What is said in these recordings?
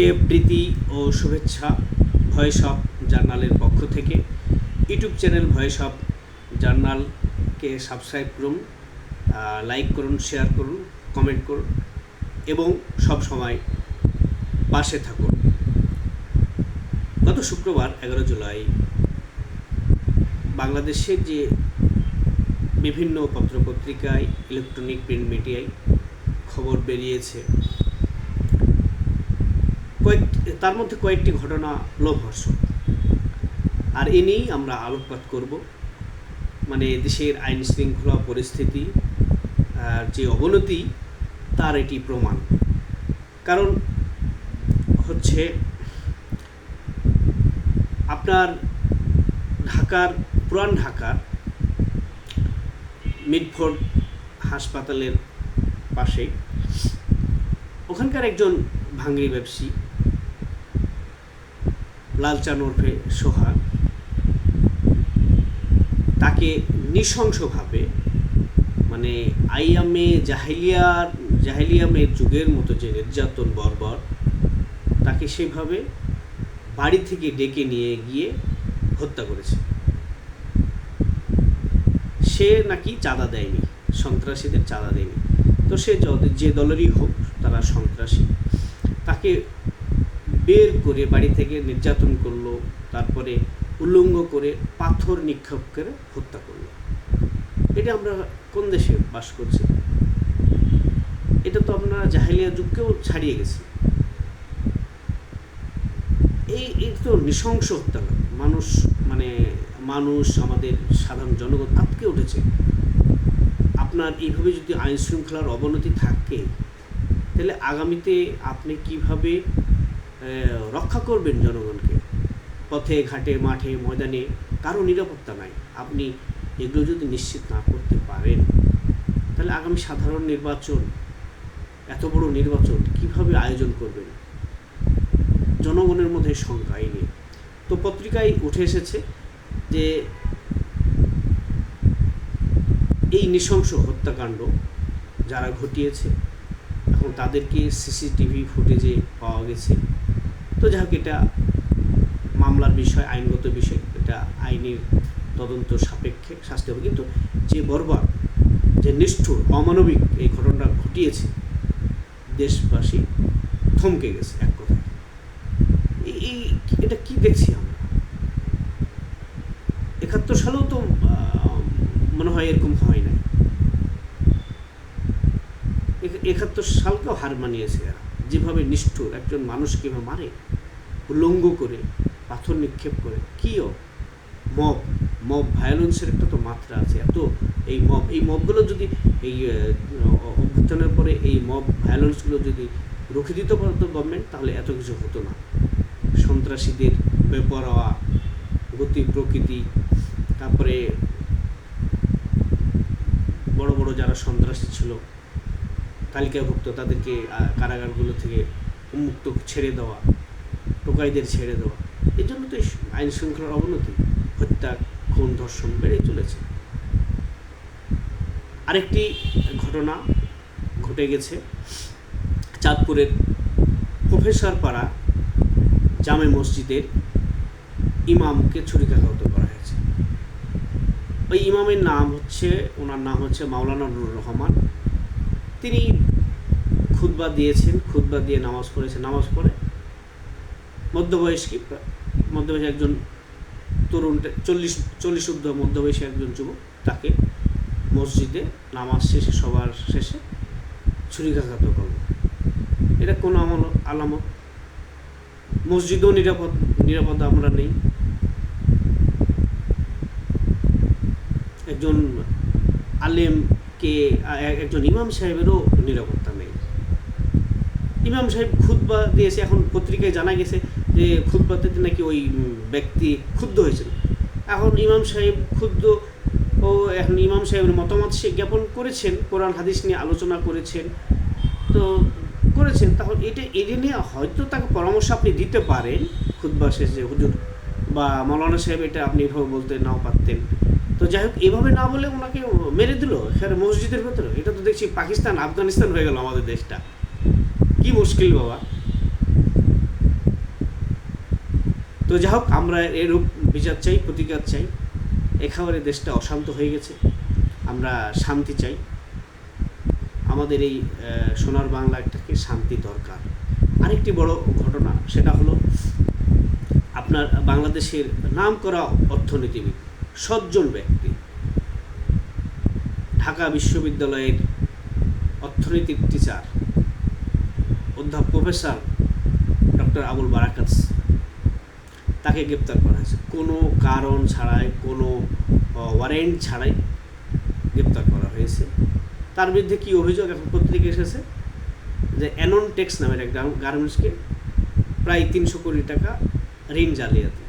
সবাইকে প্রীতি ও শুভেচ্ছা voice of জার্নালের পক্ষ থেকে। ইউটিউব চ্যানেল ভয়েস অফ জার্নালকে সাবস্ক্রাইব করুন লাইক করুন, শেয়ার করুন, কমেন্ট করুন এবং সব সময় পাশে থাকুন। গত শুক্রবার এগারো জুলাই বাংলাদেশের যে বিভিন্ন পত্রপত্রিকায়, ইলেকট্রনিক প্রিন্ট মিডিয়ায় খবর বেরিয়েছে কয়েক, তার মধ্যে কয়েকটি ঘটনা লোভহর্ষক আর এ নিয়েই আমরা আলোকপাত করব। মানে দেশের আইন শৃঙ্খলা পরিস্থিতি যে অবনতি, তার এটি প্রমাণ। কারণ হচ্ছে আপনার ঢাকার, পুরান ঢাকার মিডফোর্ড হাসপাতালের পাশে ওখানকার একজন ভাঙ্গি ব্যবসায়ী লালচান ওরফে সোহাগ তাকে নৃশংসভাবে মানে আইয়ামে জাহেলিয়ার জাহেলিয়ামের যুগের মতো যে নির্যাতন বর্বর, তাকে সেভাবে বাড়ি থেকে ডেকে নিয়ে গিয়ে হত্যা করেছে। সে নাকি চাঁদা দেয়নি, সন্ত্রাসীদের চাঁদা দেয়নি। তো সে যে দলেরই হোক, তারা সন্ত্রাসী। তাকে বের করে বাড়ি থেকে নির্যাতন করল, তারপরে উল্লঙ্গ করে পাথর নিক্ষেপ করে হত্যা করল। এটা আমরা কোন দেশে বাস করছি? এটা তো আমরা জাহেলিয়া যুগকেও ছাড়িয়ে গেছি। এই এই তো নৃশংস হত্যাকাণ্ড। মানুষ মানে মানুষ, আমাদের সাধারণ জনগণ আটকে উঠেছে। আপনার এইভাবে যদি আইন শৃঙ্খলার অবনতি থাকে, তাহলে আগামীতে আপনি কীভাবে রক্ষা করবেন জনগণকে। পথে, ঘাটে, মাঠে, ময়দানে কারও নিরাপত্তা নাই। আপনি এগুলো যদি নিশ্চিত না করতে পারেন, তাহলে আগামী সাধারণ নির্বাচন, এত বড় নির্বাচন কীভাবে আয়োজন করবেন? জনগণের মধ্যে শঙ্কা নিয়ে তো পত্রিকায় উঠে এসেছে যে এই নৃশংস হত্যাকাণ্ড যারা ঘটিয়েছে, এখন তাদেরকে সিসিটিভি ফুটেজে পাওয়া গেছে। তো যাই হোক, এটা মামলার বিষয়, আইনগত বিষয়, এটা আইনের তদন্ত সাপেক্ষে শাস্তি হবে। কিন্তু যে বর্বর, যে নিষ্ঠুর, অমানবিক এই ঘটনাটা ঘটিয়েছে, দেশবাসী থমকে গেছে এক কথায়। এই- এটা কি দেখছি আমরা? একাত্তর সালেও তো মনে হয় এরকম হয় নাই এক- একাত্তর সালকেও হার মানিয়েছে এরা। যেভাবে নিষ্ঠুর একজন মানুষ কীভাবে মারে উল্লঙ্গ করে, পাথর নিক্ষেপ করে, কিও? মব মব ভায়োলেন্সের একটা তো মাত্রা আছে। এত এই মব, এই মবগুলো যদি এই অভ্যুত্থানের পরে এই মব ভায়োলেন্সগুলো যদি রুখে দিতে পারতো গভর্নমেন্ট তাহলে এত কিছু হতো না। সন্ত্রাসীদের বেপরোয়া, গতি প্রকৃতি, তারপরে বড় বড় যারা সন্ত্রাসী ছিল তালিকাভুক্ত তাদেরকে কারাগারগুলো থেকে উন্মুক্ত ছেড়ে দেওয়া, টোকাইদের ছেড়ে দেওয়া এই জন্য তো আইন শৃঙ্খলার অবনতি হত্যা খুন ধর্ষণ বেড়ে চলেছে। আরেকটি ঘটনা ঘটে গেছে চাঁদপুরের প্রফেসর পাড়া জামে মসজিদের ইমামকে ছুরিকাঘাত করা হয়েছে। ওই ইমামের নাম হচ্ছে, ওনার নাম হচ্ছে মাওলানা নুরুর রহমান। তিনি খুতবা দিয়েছেন, খুতবা দিয়ে নামাজ পড়েছেন। নামাজ পড়ে মধ্যবয়স্কী, মধ্যবয়সী একজন তরুণ, চল্লিশ চল্লিশ ঊর্ধ্ব মধ্যবয়সী একজন যুবক তাকে মসজিদে নামাজ শেষে, সবার শেষে ছুরিকাঘাত করল। এটা কোনো আমল, আলামত? মসজিদও নিরাপদ নিরাপদ আমরা নেই। একজন আলেমকে এক- একজন ইমাম সাহেবেরও নিরাপত্তা নেই। ইমাম সাহেব খুতবা দিয়েছে, এখন পত্রিকায় জানা গেছে যে খুতবাতে নাকি ওই ব্যক্তি ক্ষুব্ধ হয়েছিল। এখন ইমাম সাহেব ক্ষুব্ধ ও এখন ইমাম সাহেবের মতামত সে জ্ঞাপন করেছেন, কোরআন, হাদিস নিয়ে আলোচনা করেছেন। তো করেছেন তখন এটা এটা নিয়ে হয়তো তাকে পরামর্শ আপনি দিতে পারেন, খুতবা শেষে হুজুর। বা মৌলানা সাহেব এটা আপনি এভাবে বলতে নাও পারতেন। তো যাই হোক, এভাবে না বলে ওনাকে মেরে দিল এখানে মসজিদের ভেতরে। এটা তো দেখছি পাকিস্তান, আফগানিস্তান হয়ে গেল আমাদের দেশটা। কি মুশকিল বাবা। তো যাই হোক, আমরা এরূপ বিচার চাই, প্রতিকার চাই। একেবারে দেশটা অশান্ত হয়ে গেছে। আমরা শান্তি চাই। আমাদের এই সোনার বাংলাটাকে শান্তি দরকার। আরেকটি বড় ঘটনা, সেটা হলো আপনার বাংলাদেশের নাম করা অর্থনীতিবিদ। সজ্জন ব্যক্তি। ঢাকা বিশ্ববিদ্যালয়ের অর্থনীতির টিচার অধ্যাপক প্রফেসর ডক্টর আবুল বারাকাত। তাকে গ্রেপ্তার করা হয়েছে। কোনো কারণ ছাড়াই, কোনো ওয়ারেন্ট ছাড়াই গ্রেপ্তার করা হয়েছে। তার বিরুদ্ধে কী অভিযোগ এখন পত্রিকা এসেছে? যে অ্যানন টেক্স নামের এক গার্মেন্টসকে প্রায় তিনশো কোটি টাকা ঋণ জালিয়াতি।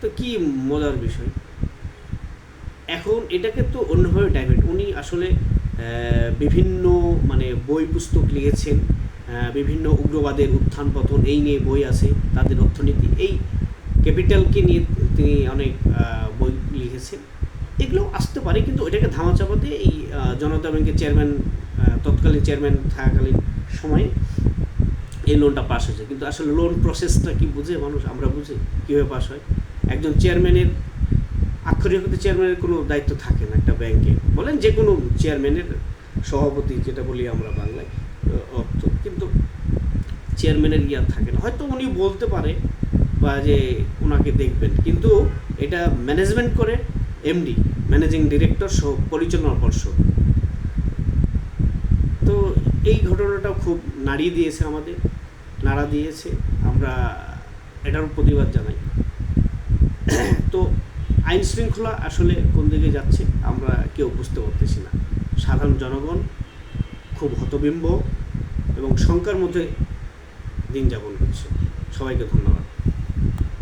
তো কি মজার বিষয়? এখন এটাকে তো অন্যভাবে ডাইভার্ট উনি আসলে বিভিন্ন মানে বই পুস্তক লিখেছেন বিভিন্ন উগ্রবাদের উত্থান পতন এই নিয়ে বই আছে, তাদের অর্থনীতি, এই ক্যাপিটালকে নিয়ে তিনি অনেক বই লিখেছেন। এগুলো আসতে পারে, কিন্তু এটাকে ধামাচাপাতে এই জনতা ব্যাংকের চেয়ারম্যান তৎকালীন চেয়ারম্যান থাকাকালীন সময়ে এই লোনটা পাস হয়েছে। কিন্তু আসলে লোন প্রসেসটা কি বুঝে? মানুষ, আমরা বুঝি কীভাবে পাস হয়। একজন চেয়ারম্যানের আক্ষরিক চেয়ারম্যানের কোনো দায়িত্ব থাকে না একটা ব্যাংকে বলেন যে কোনো চেয়ারম্যানের সভাপতি, যেটা বলি আমরা বাংলায় অর্থ। কিন্তু চেয়ারম্যানের ইয়া থাকে না। হয়তো উনি বলতে পারে বা যে ওনাকে দেখবেন। কিন্তু এটা ম্যানেজমেন্ট করে এমডি ম্যানেজিং ডিরেক্টর সহ, পরিচালনা পর্ষদ। তো এই ঘটনাটা খুব নাড়িয়ে দিয়েছে আমাদের, নাড়া দিয়েছে। আমরা এটার প্রতিবাদ জানাই। তো আইন শৃঙ্খলা আসলে কোন দিকে যাচ্ছে আমরা কেউ বুঝতে পারতেছি না। সাধারণ জনগণ খুব হতবিম্ব এবং শঙ্কার মধ্যে দিন যাপন করছে। সবাইকে ধন্যবাদ।